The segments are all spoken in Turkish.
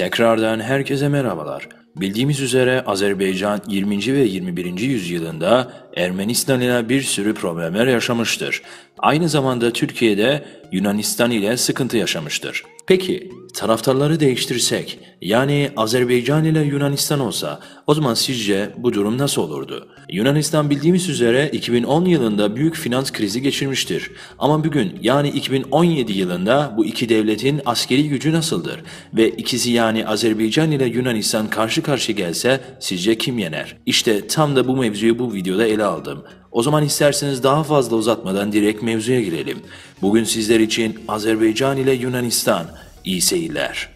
Tekrardan herkese merhabalar. Bildiğimiz üzere Azerbaycan 20. ve 21. yüzyılında Ermenistan ile bir sürü problemler yaşamıştır. Aynı zamanda Türkiye'de Yunanistan ile sıkıntı yaşamıştır. Peki taraftarları değiştirsek, yani Azerbaycan ile Yunanistan olsa o zaman sizce bu durum nasıl olurdu? Yunanistan bildiğimiz üzere 2010 yılında büyük finans krizi geçirmiştir. Ama bugün yani 2017 yılında bu iki devletin askeri gücü nasıldır? Ve ikisi yani Azerbaycan ile Yunanistan karşı karşı gelse sizce kim yener? İşte tam da bu mevzuyu bu videoda ele aldım. O zaman isterseniz daha fazla uzatmadan direkt mevzuya girelim. Bugün sizler için Azerbaycan ile Yunanistan. İyi seyirler.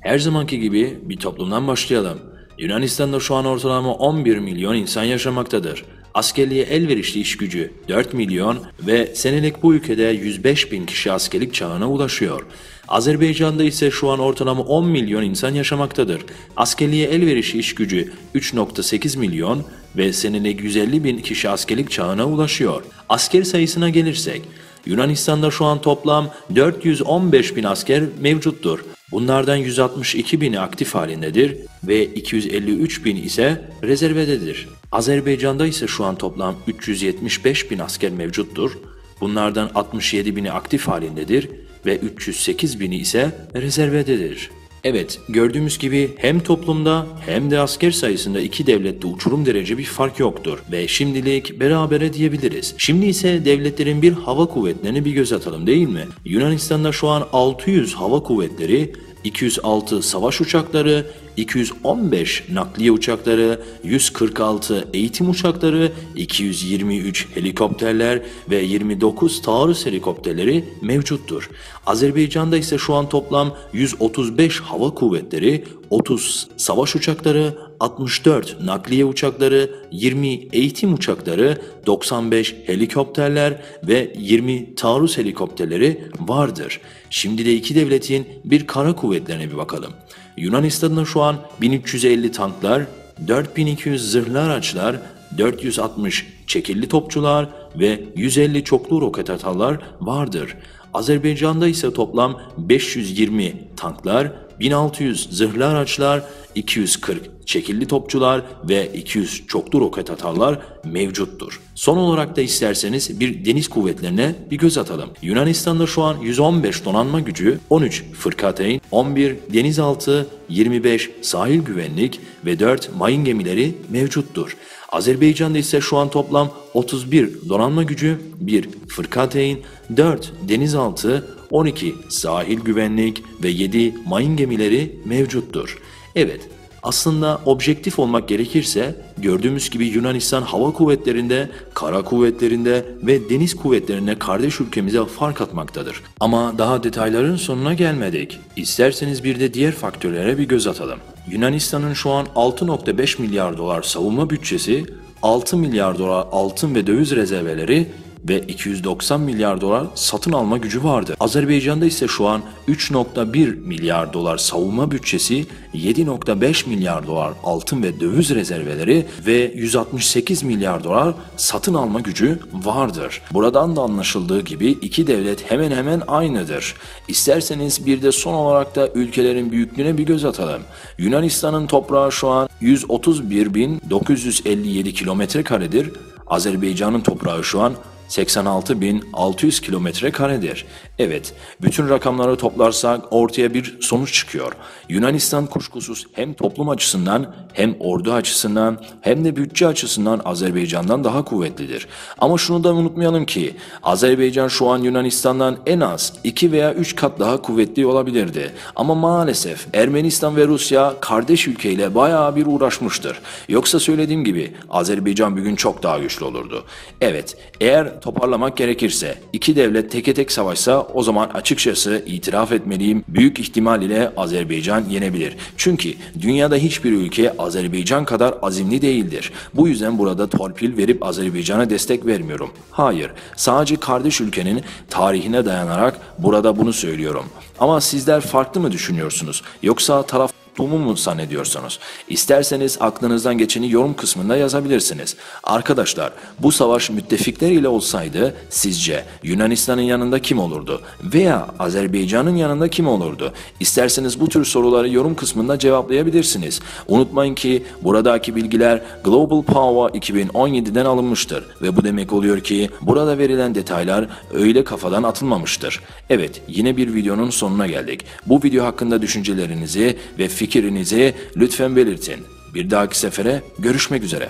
Her zamanki gibi bir toplumdan başlayalım. Yunanistan'da şu an ortalama 11 milyon insan yaşamaktadır. Askerliğe elverişli iş gücü 4 milyon ve senelik bu ülkede 105 bin kişi askerlik çağına ulaşıyor. Azerbaycan'da ise şu an ortalama 10 milyon insan yaşamaktadır. Askerliğe elverişli iş gücü 3.8 milyon ve senelik 150 bin kişi askerlik çağına ulaşıyor. Asker sayısına gelirsek, Yunanistan'da şu an toplam 415 bin asker mevcuttur. Bunlardan 162 bini aktif halindedir ve 253 bin ise rezervededir. Azerbaycan'da ise şu an toplam 375 bin asker mevcuttur. Bunlardan 67 bini aktif halindedir ve 308 bini ise rezervededir. Evet, gördüğümüz gibi hem toplumda hem de asker sayısında iki devlette uçurum derece bir fark yoktur ve şimdilik berabere diyebiliriz. Şimdi ise devletlerin bir hava kuvvetlerini bir göz atalım değil mi? Yunanistan'da şu an 600 hava kuvvetleri, 206 savaş uçakları, 215 nakliye uçakları, 146 eğitim uçakları, 223 helikopterler ve 29 taarruz helikopterleri mevcuttur. Azerbaycan'da ise şu an toplam 135 hava kuvvetleri, 30 savaş uçakları, 64 nakliye uçakları, 20 eğitim uçakları, 95 helikopterler ve 20 taarruz helikopterleri vardır. Şimdi de iki devletin bir kara kuvvetlerine bir bakalım. Yunanistan'da şu an 1350 tanklar, 4200 zırhlı araçlar, 460 çekilli topçular ve 150 çoklu roket atarlar vardır. Azerbaycan'da ise toplam 520 tanklar, 1600 zırhlı araçlar, 240 çekilli topçular ve 200 çoklu roket atarlar mevcuttur. Son olarak da isterseniz bir deniz kuvvetlerine bir göz atalım. Yunanistan'da şu an 115 donanma gücü, 13 fırkateyn, 11 denizaltı, 25 sahil güvenlik ve 4 mayın gemileri mevcuttur. Azerbaycan'da ise şu an toplam 31 donanma gücü, 1 fırkateyn, 4 denizaltı, 12 sahil güvenlik ve 7 mayın gemileri mevcuttur. Evet, aslında objektif olmak gerekirse gördüğümüz gibi Yunanistan hava kuvvetlerinde, kara kuvvetlerinde ve deniz kuvvetlerinde kardeş ülkemize fark atmaktadır. Ama daha detayların sonuna gelmedik. İsterseniz bir de diğer faktörlere bir göz atalım. Yunanistan'ın şu an 6.5 milyar dolar savunma bütçesi, 6 milyar dolar altın ve döviz rezerveleri ve 290 milyar dolar satın alma gücü vardı. Azerbaycan'da ise şu an 3.1 milyar dolar savunma bütçesi, 7.5 milyar dolar altın ve döviz rezerveleri ve 168 milyar dolar satın alma gücü vardır. Buradan da anlaşıldığı gibi iki devlet hemen hemen aynıdır. İsterseniz bir de son olarak da ülkelerin büyüklüğüne bir göz atalım. Yunanistan'ın toprağı şu an 131.957 kilometre karedir. Azerbaycan'ın toprağı şu an 86.600 kilometre karedir. Evet, bütün rakamları toplarsak ortaya bir sonuç çıkıyor. Yunanistan kuşkusuz hem toplum açısından hem ordu açısından hem de bütçe açısından Azerbaycan'dan daha kuvvetlidir. Ama şunu da unutmayalım ki Azerbaycan şu an Yunanistan'dan en az 2 veya 3 kat daha kuvvetli olabilirdi. Ama maalesef Ermenistan ve Rusya kardeş ülkeyle bayağı bir uğraşmıştır. Yoksa söylediğim gibi Azerbaycan bugün çok daha güçlü olurdu. Evet, eğer toparlamak gerekirse iki devlet teke tek savaşsa o zaman açıkçası itiraf etmeliyim büyük ihtimal ile Azerbaycan yenebilir. Çünkü dünyada hiçbir ülke Azerbaycan kadar azimli değildir. Bu yüzden burada torpil verip Azerbaycan'a destek vermiyorum. Hayır, sadece kardeş ülkenin tarihine dayanarak burada bunu söylüyorum. Ama sizler farklı mı düşünüyorsunuz? Yoksa taraf tuttuğumu mu zannediyorsunuz? İsterseniz aklınızdan geçeni yorum kısmında yazabilirsiniz. Arkadaşlar bu savaş müttefikler ile olsaydı sizce Yunanistan'ın yanında kim olurdu? Veya Azerbaycan'ın yanında kim olurdu? İsterseniz bu tür soruları yorum kısmında cevaplayabilirsiniz. Unutmayın ki buradaki bilgiler Global Power 2017'den alınmıştır ve bu demek oluyor ki burada verilen detaylar öyle kafadan atılmamıştır. Evet yine bir videonun sonuna geldik. Bu video hakkında düşüncelerinizi ve fikrinizi lütfen belirtin. Bir dahaki sefere görüşmek üzere.